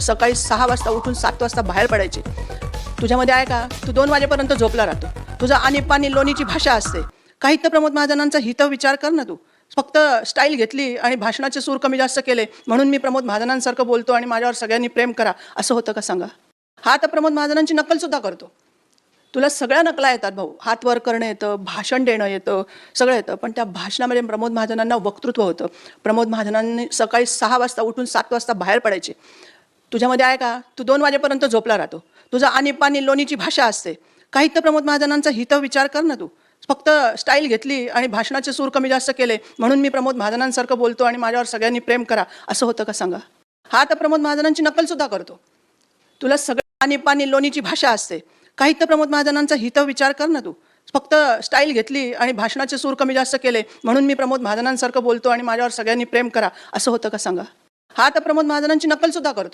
सकाळी सहा वाजता उठून सात वाजता बाहेर पडायचे. तुझ्यामध्ये आहे का? तू दोन वाजेपर्यंत झोपला राहतो. तुझा आणि पाणी लोणीची भाषा असते. काही तर प्रमोद महाजनांचा हित विचार कर ना तू. फक्त स्टाईल घेतली आणि भाषणाचे सूर कमी जास्त केले म्हणून मी प्रमोद महाजनांसारखं बोलतो आणि माझ्यावर सगळ्यांनी प्रेम करा. असं होतं का सांगा? हा तर प्रमोद महाजनांची नक्कलसुद्धा करतो. तुला सगळ्या नकला येतात भाऊ. हात वर करणं येतं भाषण देणं येतं सगळं येतं. पण त्या भाषणामध्ये प्रमोद महाजनांना वक्तृत्व होतं. प्रमोद महाजनांनी सकाळी सहा वाजता उठून सात वाजता बाहेर पडायचे. तुझ्यामध्ये आहे का? तू दोन वाजेपर्यंत झोपला राहतो. तुझा आणि पाणी लोणीची भाषा असते. काही तर प्रमोद महाजनांचा हित विचार कर ना तू. फक्त स्टाईल घेतली आणि भाषणाचे सूर कमी जास्त केले म्हणून मी प्रमोद महाजनांसारखं बोलतो आणि माझ्यावर सगळ्यांनी प्रेम करा. असं होतं का सांगा? हा तर प्रमोद महाजनांची नकलसुद्धा करतो. तुला सगळं आणि पाणी लोणीची भाषा असते. काही तर प्रमोद महाजनांचा हित विचार कर ना तू. फक्त स्टाईल घेतली आणि भाषणाचे सूर कमी जास्त केले म्हणून मी प्रमोद महाजनांसारखं बोलतो आणि माझ्यावर सगळ्यांनी प्रेम करा. असं होतं का सांगा? हा तर प्रमोद महाजनांची नकलसुद्धा करतो.